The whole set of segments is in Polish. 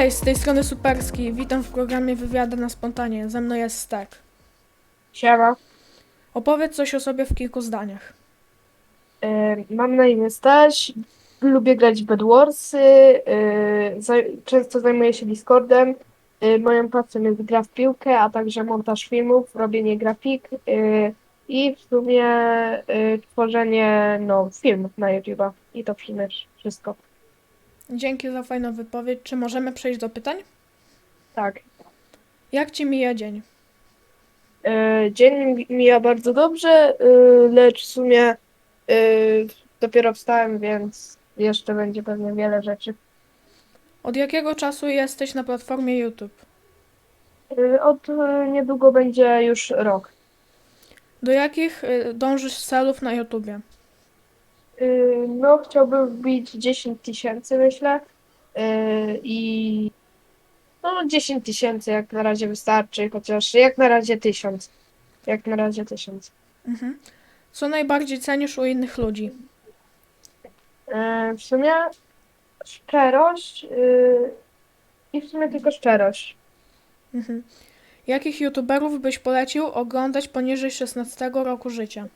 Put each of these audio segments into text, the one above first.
Cześć, z tej strony Superski. Witam w programie Wywiady na spontanie. Ze mną jest Stek. Siema. Opowiedz coś o sobie w kilku zdaniach. E, Mam na imię Staś. Lubię grać w Bedwarsy. e, zaj- Często zajmuję się Discordem. E, Moją pasją jest gra w piłkę, a także montaż filmów, robienie grafik e, i w sumie e, tworzenie no, filmów na YouTube'a. I to w sumie wszystko. Dzięki za fajną wypowiedź. Czy możemy przejść do pytań? Tak. Jak ci mija dzień? E, Dzień mi- mija bardzo dobrze, e, lecz w sumie e, dopiero wstałem, więc jeszcze będzie pewnie wiele rzeczy. Od jakiego czasu jesteś na platformie YouTube? Y, Od y, niedługo będzie już rok. Do jakich y, dążysz celów na YouTubie? Y, No, chciałbym wbić 10 tysięcy, myślę. Y, I no, 10 tysięcy jak na razie wystarczy, chociaż jak na razie 1000. Jak na razie 1000. Mhm. Co najbardziej cenisz u innych ludzi? Y, W sumie szczerość i w sumie tylko szczerość. Mhm. Jakich YouTuberów byś polecił oglądać poniżej 16 roku życia?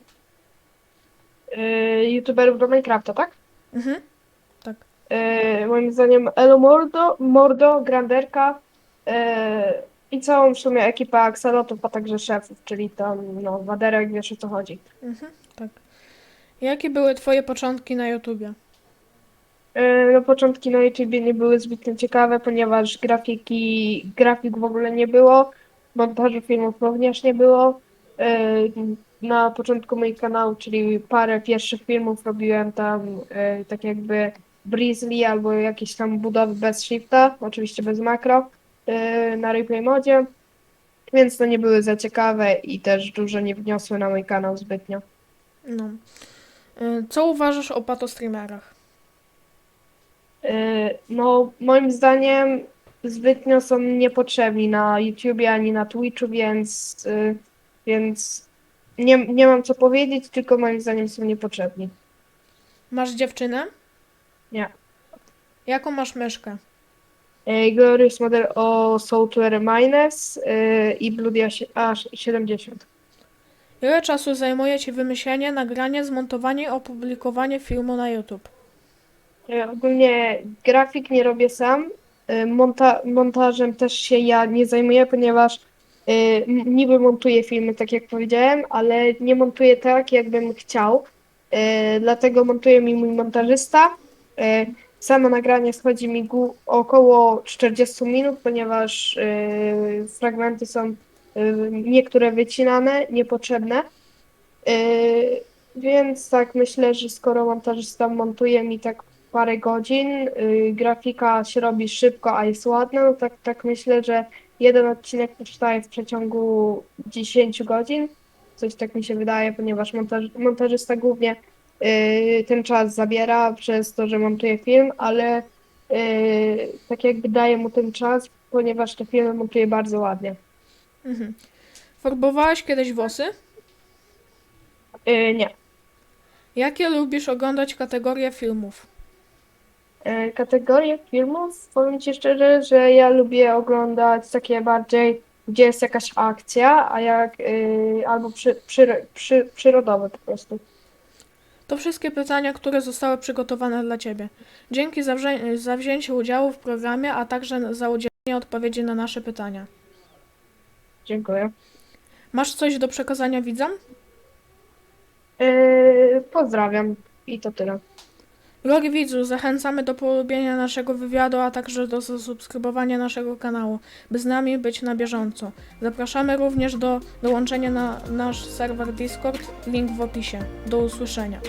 Y, YouTuberów do Minecrafta, tak? Mhm. Tak. E, moim zdaniem Elo Mordo, Mordo, Granderka e, i całą w sumie ekipę Axolotów, a także szefów, czyli tam no, Waderek, wiesz o co chodzi. Mhm. Tak. Jakie były twoje początki na YouTubie? E, no, początki na YouTubie nie były zbytnio ciekawe, ponieważ grafiki, grafik w ogóle nie było, montażu filmów również nie było. E, na początku mojego kanału, czyli parę pierwszych filmów robiłem tam e, tak jakby Breezely albo jakieś tam budowy bez shifta, oczywiście bez makro e, na replay modzie, więc to nie były za ciekawe i też dużo nie wniosły na mój kanał zbytnio. No. Co uważasz o patostreamerach? No, moim zdaniem zbytnio są niepotrzebni na YouTubie ani na Twitchu, więc, więc nie, nie mam co powiedzieć, tylko moim zdaniem są niepotrzebni. Masz dziewczynę? Nie. Jaką masz myszkę? E, Glorious Model o Software Minus e, i Bluedia A70. Ile czasu zajmuje Ci wymyślenie, nagranie, zmontowanie i opublikowanie filmu na YouTube? E, Ogólnie grafik nie robię sam. E, Monta montażem też się ja nie zajmuję, ponieważ niby montuję filmy, tak jak powiedziałem, ale nie montuję tak, jakbym chciał. E, Dlatego montuje mi mój montażysta. E, Samo nagranie schodzi mi około 40 minut, ponieważ fragmenty są niektóre wycinane, niepotrzebne. Więc tak myślę, że skoro montażysta montuje mi tak parę godzin, grafika się robi szybko, a jest ładna, no tak, tak myślę, że jeden odcinek powstaje w przeciągu 10 godzin. Coś tak mi się wydaje, ponieważ montaż, montażysta głównie yy, ten czas zabiera przez to, że montuje film, ale yy, tak jakby daje mu ten czas, ponieważ te filmy montuje bardzo ładnie. Mhm. Farbowałeś kiedyś włosy? Yy, nie. Jakie lubisz oglądać kategorie filmów? E, Kategorie filmów, powiem Ci szczerze, że ja lubię oglądać takie bardziej, gdzie jest jakaś akcja, a jak y, albo przy, przy, przy, przyrodowe po prostu. To wszystkie pytania, które zostały przygotowane dla Ciebie. Dzięki za, wzię- za wzięcie udziału w programie, a także za udzielenie odpowiedzi na nasze pytania. Dziękuję. Masz coś do przekazania widzom? E, pozdrawiam i to tyle. Drogi widzu, zachęcamy do polubienia naszego wywiadu, a także do zasubskrybowania naszego kanału, by z nami być na bieżąco. Zapraszamy również do dołączenia na nasz serwer Discord, link w opisie. Do usłyszenia.